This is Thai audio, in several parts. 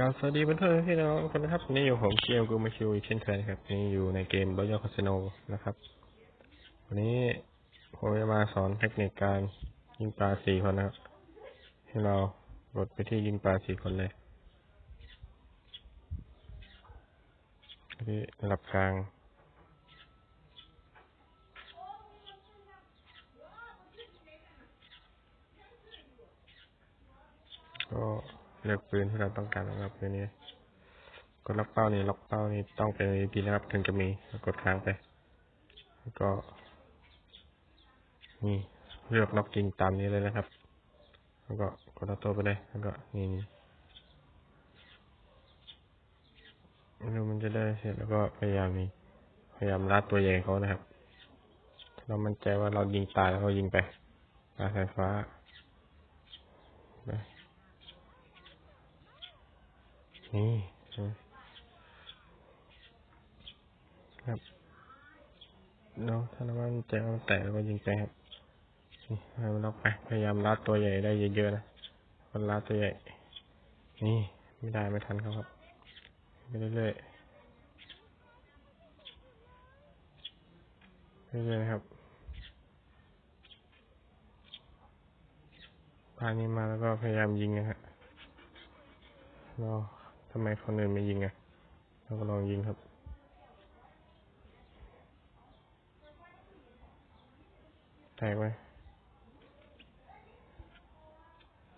กาสวัสดีเพื่อนๆพี่น้องคนนะครับนี่อยู่ผมเกมกูมาคิวอีกเช่นเคยครับนี่อยู่ในเกม Royal Casino นะครับ วันนี้ผมจะมาสอนเทคนิคการยิงปลาสี่คนนะครับ ให้เรากดไปที่ยิงปลาสี่คนเลยที่ระดับกลาง ก็ เลือกปืนที่เราต้องการนะครับปืนนี้ กดล็อกเป้านี่ล็อกเป้านี่ต้องเป็นดีนะครับ ถึงจะมีกดค้างไป แล้วก็ นี่เลือกล็อกจริงตามนี้เลยนะครับ แล้วก็กดออโต้ไปเลย แล้วก็นี่นี่แล้วมันจะได้เสร็จแล้วก็พยายามนี่พยายามลัดตัวใหญ่เขานะครับ เรามั่นใจว่าเรายิงตายแล้วเรายิงไปปลาสายฟ้าไป นี่ครับเนาะถ้าเราว่ามันจะเอาแตะก็ยิงไปครับนี่ให้มันล็อกไปพยายามลัดตัวใหญ่ได้เยอะๆนะคนลัดตัวใหญ่ นี่ไม่ได้ไม่ทันเขาครับไปเรื่อยๆเรื่อยๆนะครับพานี้มาแล้วก็พยายามยิงนะฮะรอำไมคนอื่นไม่ยิงอะเราก็ลองยิงครับแตกไหม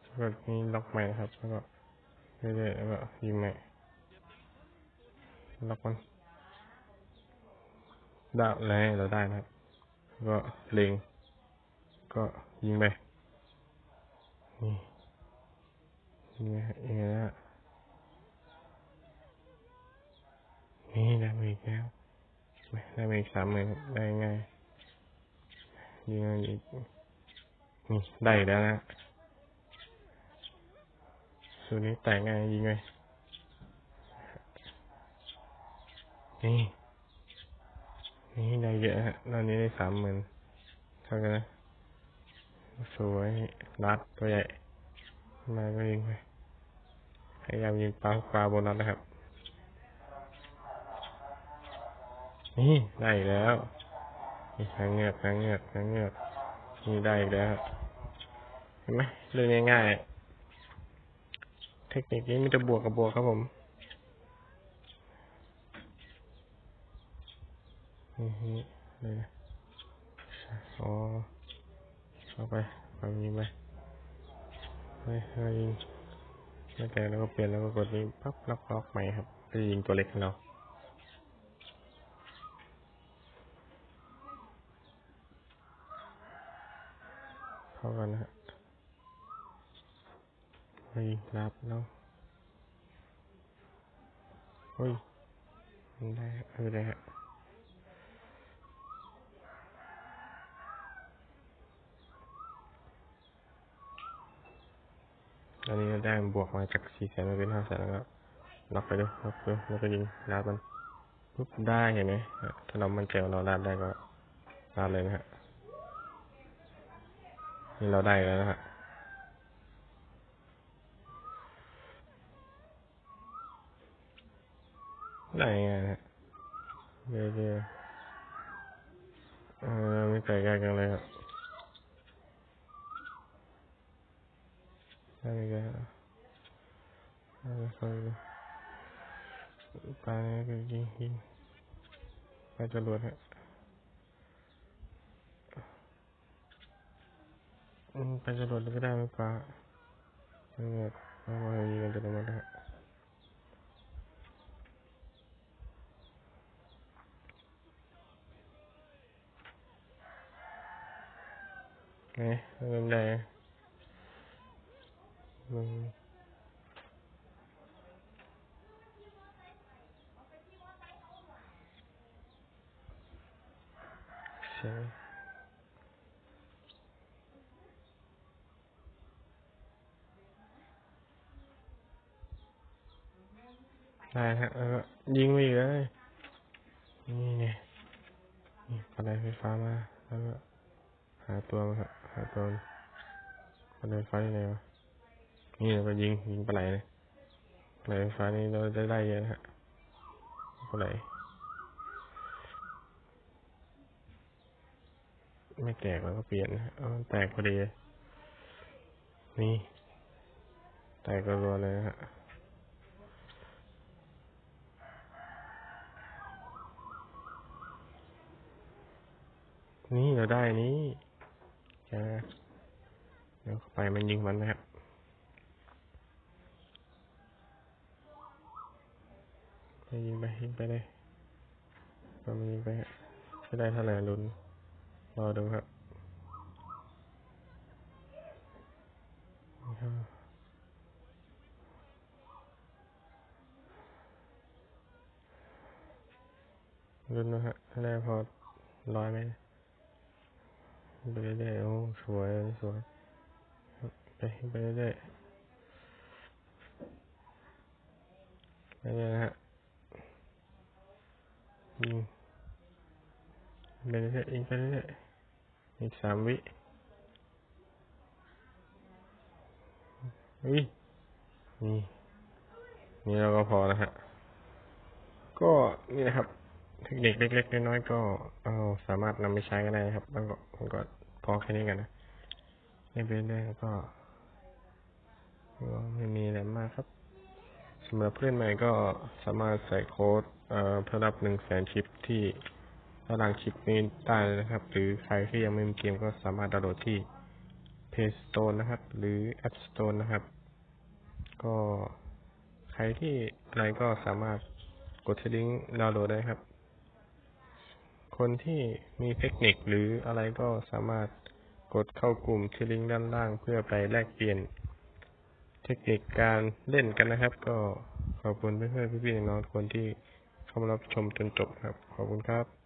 แล้วก็นี่ล็อกใหม่ครับ แล้วก็เรื่อยๆแล้วก็ยิงใหม่ล็อกมันได้แล้วเราได้นะครับ ก็เล็ง ก็ยิงไปนี่ยิงไงยิงไงนะ นี่ได้มาอีกแล้วได้มาอีกสามหมื่นได้ไงยิงอีกนี่ได้แล้วนะสูตรนี้แตกไงยิงไงนี่นี่ได้เยอะฮะตอนนี้ได้สามหมื่นเท่ากันนะ สวยรัดตัวใหญ่มาก็ยิงไปพยายามยิงปลาปลาบนนั้นนะครับ นี่ได้อีกแล้วนี่หางเงือกหางเงือกหางเงือกนี่ได้อีกแล้วเห็นไหมเรื่องง่ายๆเทคนิคนี้มีแต่บวกกับบวกครับผมนี่นี่เลยนะอ๋อเข้าไปฟังยิงไปเฮ้ยเฮ้ยยิงไม่แตกแล้วก็เปลี่ยนแล้วก็กดนี้ปั๊บล็อกล็อกใหม่ครับไปยิงตัวเล็กของเรา เข้ากันนะฮะเฮ้ยรับแล้วเฮ้ยได้เออได้ฮะอันนี้ได้บวกมาจากสี่แสนมาเป็นห้าแสนแล้วก็ล็อกไปด้วยล็อกด้วยแล้วก็ยิงลาดมันปุ๊บได้เห็นไหมถ้าเรามันใจว่าเราลาดได้ก็ลาดเลยนะฮะ นี่เราได้แล้วนะฮะได้ไงนะฮะเรื่อยๆเออไม่ไกลกันกันเลยครับได้ไงอะไรคอยปลาเนี่ยก็ยิงยิงไปจรวดฮะ อืมไปจรวดก็ได้ไหมปลาเนี่ยเอามายิงกันจะลงมา ได้ฮะไงเริ่มได้มึงเสียงได้ฮะแล้วก็ยิงไปอีกเลยนี่ไงนี่กระไดไฟฟ้ามา แล้วก็หาตัวมาครับหาตัวกระไดไฟไหนวะนี่แล้วก็ยิงยิงปลาไหลเลยไปไหนไฟฟ้านี่เราได้ได้เยอะนะฮะเท่าไหร่ไม่แตกแล้วก็เปลี่ยนนะฮะเอามันแตกพอดี นี่ แตกรัวเลยฮะ นี่เราได้นี่จะเดี๋ยวไปมันยิงมันนะครับไปยิงไปยิงไปเลยมันยิงไปจะได้เท่าไหร่ลุ้นรอดูครับนี่ครับลุนนะฮะถ้าได้พอร้อยไหม ไปเรื่อยๆโอ้สวยสวยไปไปเรื่อยๆไปเรื่อยๆนะฮะยิงไปเรื่อยๆยิงไปเรื่อยๆอีกสามวิวินี่นี่เราก็พอแล้วฮะ ก็นี่นะครับ เทคนิคเล็กๆน้อยๆก็เอาสามารถนำไปใช้ก็ได้ครับแล้วก็ผมก็ อแค่นี้กันนะไม่เป็นเรื่องก็ก็ไม่มีอะไรมากครับสำหรับเพื่อนใหม่ก็สามารถใส่โค้ดเอ่อพื่อรับหนึ่งแสนชิปที่ตารางชิปนี้ได้นะครับ หรือใครที่ยังไม่มีเกมก็สามารถดาวน์โหลดที่ Play Store นะครับ หรือ App Store นะครับ ก็ใครที่อะไรก็สามารถกดที่ลิงก์ดาวน์โหลดได้ครับ คนที่มีเทคนิคหรืออะไรก็สามารถกดเข้ากลุ่มที่ลิงก์ด้านล่าง เพื่อไปแลกเปลี่ยน เทคนิคการเล่นกันนะครับ ก็ขอบคุณเพื่อนๆพี่ๆน้องๆคนที่เข้ามารับชมจนจบครับ ขอบคุณครับ